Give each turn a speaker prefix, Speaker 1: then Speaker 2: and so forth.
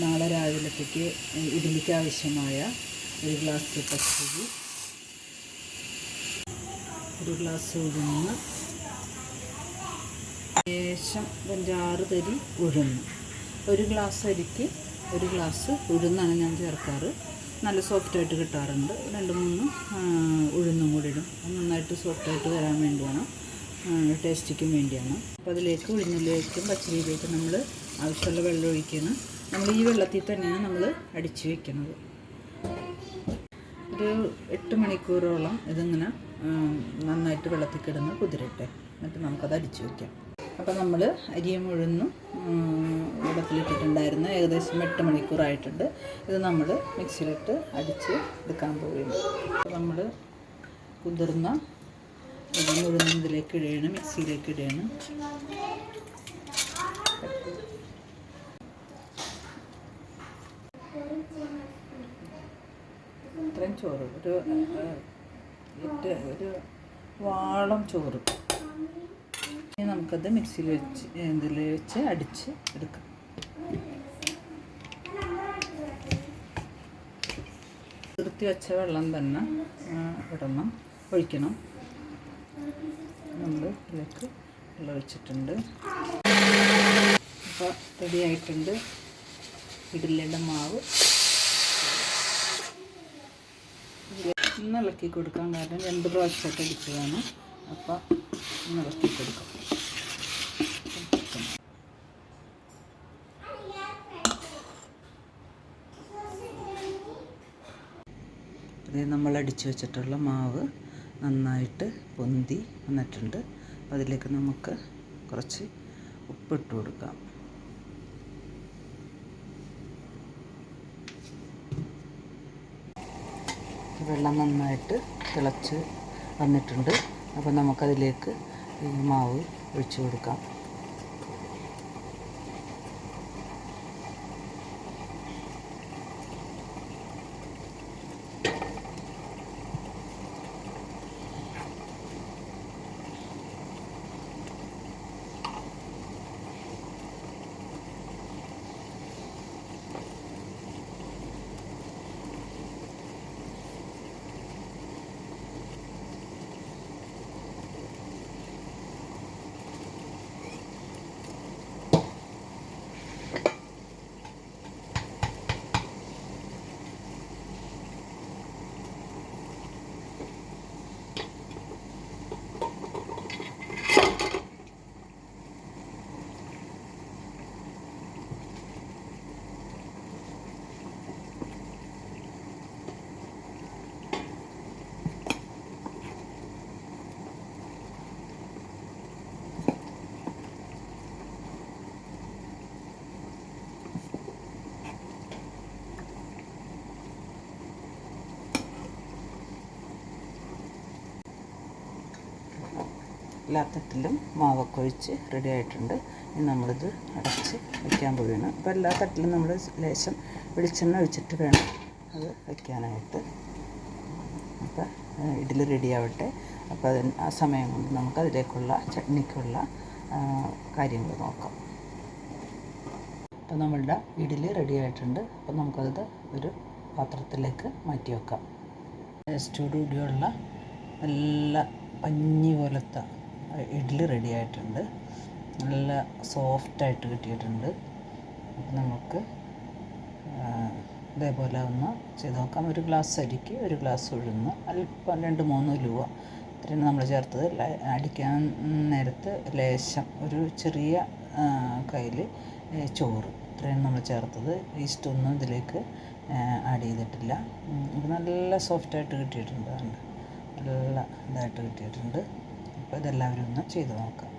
Speaker 1: നാളെ രാവിലത്തേക്ക് ഇഡ്ഡലിക്ക് ആവശ്യമായ ഒരു ഗ്ലാസ് പച്ചരി. ഒരു ഗ്ലാസ് ഉഴുന്ന്. ശേഷം അഞ്ചാറ് തരി ഉഴുന്ന്. ഒരു ഗ്ലാസ് അരിക്ക് ഒരു ഗ്ലാസ് ഉഴുന്നാണ് ഞാൻ ചേർക്കാറ്. നല്ല സോഫ്റ്റായിട്ട് കിട്ടാറുണ്ട്. രണ്ട് മൂന്ന് ഉഴുന്നും കൂടി ഇടും. നന്നായിട്ട് സോഫ്റ്റായിട്ട് വരാൻ വേണ്ടിയാണ്. ടേസ്റ്റിക്കും വേണ്ടിയാണ്. അപ്പോൾ അതിലേക്ക് ഉഴുന്നിലേക്കും പച്ചരിയിലേക്കും നമ്മൾ ആവശ്യമുള്ള വെള്ളം ഒഴിക്കണം. നമ്മൾ ഈ വെള്ളത്തിൽ തന്നെയാണ് നമ്മൾ അടിച്ച് വയ്ക്കുന്നത് ഒരു എട്ട് മണിക്കൂറോളം ഇതിങ്ങനെ നന്നായിട്ട് വെള്ളത്തിൽ കിടന്ന് കുതിരട്ടെ. എന്നിട്ട് നമുക്കത് അടിച്ചു വയ്ക്കാം അപ്പോൾ നമ്മൾ അരിയും ഉഴുന്നും വെള്ളത്തിലിട്ടിട്ടുണ്ടായിരുന്നു ഏകദേശം എട്ട് മണിക്കൂറായിട്ടുണ്ട്. ഇത് നമ്മൾ മിക്സിയിലിട്ട് അടിച്ച് എടുക്കാൻ പോവുകയാണ്. അപ്പോൾ നമ്മൾ കുതിർന്ന അരിയും ഉഴുന്നും ഇതിലേക്ക് ഇടുകയാണ് മിക്സിയിലേക്ക് ഇടുകയാണ് ഇത്രയും ചോറ്. ഒരു ഇട്ട് ഒരു വാളം ചോറ്. ഇനി നമുക്കത് മിക്സിയിൽ വെച്ച് ഇതിൽ വെച്ച് അടിച്ച് എടുക്കാം. നിർത്തി വെച്ച വെള്ളം തന്നെ ഇടണം ഒഴിക്കണം. നമ്മൾ ഇതിലേക്ക് വെള്ളം ഒഴിച്ചിട്ടുണ്ട്. അപ്പോൾ റെഡി ആയിട്ടുണ്ട്. ഇഡ്ഡലിയുടെ മാവ്. ഒന്ന് ഇളക്കി കൊടുക്കാം കാരണം രണ്ട് പ്രാവശ്യമൊക്കെ അടിച്ചതാണ്. അപ്പോൾ ഒന്ന് ഇളക്കി കൊടുക്കാം. അതേ നമ്മൾ അടിച്ചു വെച്ചിട്ടുള്ള മാവ് നന്നായിട്ട് പൊന്തി വന്നിട്ടുണ്ട്. അതിലേക്ക് നമുക്ക് കുറച്ച് ഉപ്പിട്ട് കൊടുക്കാം. വെള്ളം നന്നായിട്ട് തിളച്ച് വന്നിട്ടുണ്ട്. അപ്പോൾ നമുക്കതിലേക്ക് ഈ മാവ് ഒഴിച്ചു കൊടുക്കാം. എല്ലാ തട്ടിലും മാവൊക്കെ ഒഴിച്ച് റെഡി ആയിട്ടുണ്ട്. ഇനി നമ്മളിത് അടച്ച് വയ്ക്കാൻ പോവുകയാണ്. അപ്പോൾ എല്ലാ തട്ടിലും നമ്മൾ ലേശം വെളിച്ചെണ്ണ ഒഴിച്ചിട്ട് വേണം അത് വയ്ക്കാനായിട്ട് അപ്പോൾ ഇഡ്ഡലി റെഡിയാവട്ടെ അപ്പോൾ അതിന് ആ സമയം കൊണ്ട് നമുക്ക് അതിലേക്കുള്ള ചട്നിക്കുള്ള കാര്യങ്ങൾ നോക്കാം. അപ്പോൾ നമ്മളുടെ ഇഡ്ഡലി റെഡി ആയിട്ടുണ്ട്. അപ്പോൾ നമുക്കത് ഒരു പാത്രത്തിലേക്ക് മാറ്റി വെക്കാം. ടേസ്റ്റോടുകൂടിയുള്ള നല്ല പഞ്ഞി പോലത്തെ ഇഡ്ഡലി റെഡി ആയിട്ടുണ്ട്. നല്ല സോഫ്റ്റായിട്ട് കിട്ടിയിട്ടുണ്ട്. നമുക്ക് ഇതേപോലെ ഒന്ന് ചെയ്ത് നോക്കാം. ഒരു ഗ്ലാസ് അരിക്ക് ഒരു ഗ്ലാസ് ഉഴുന്ന് അല്പം രണ്ട് മൂന്ന് രൂപ ഇത്രയും നമ്മൾ ചേർത്തത്. അടിക്കാൻ നേരത്ത് ലേശം ഒരു ചെറിയ കയ്യിൽ ചോറ്. ഇത്രയും നമ്മൾ ചേർത്തത്. ഈസ്റ്റൊന്നും ഇതിലേക്ക് ആഡ് ചെയ്തിട്ടില്ല. ഇത് നല്ല സോഫ്റ്റായിട്ട് കിട്ടിയിട്ടുണ്ട്. നല്ല ഇതായിട്ട് കിട്ടിയിട്ടുണ്ട്. അപ്പോൾ ഇതെല്ലാവരും ഒന്ന് ചെയ്തു നോക്കാം.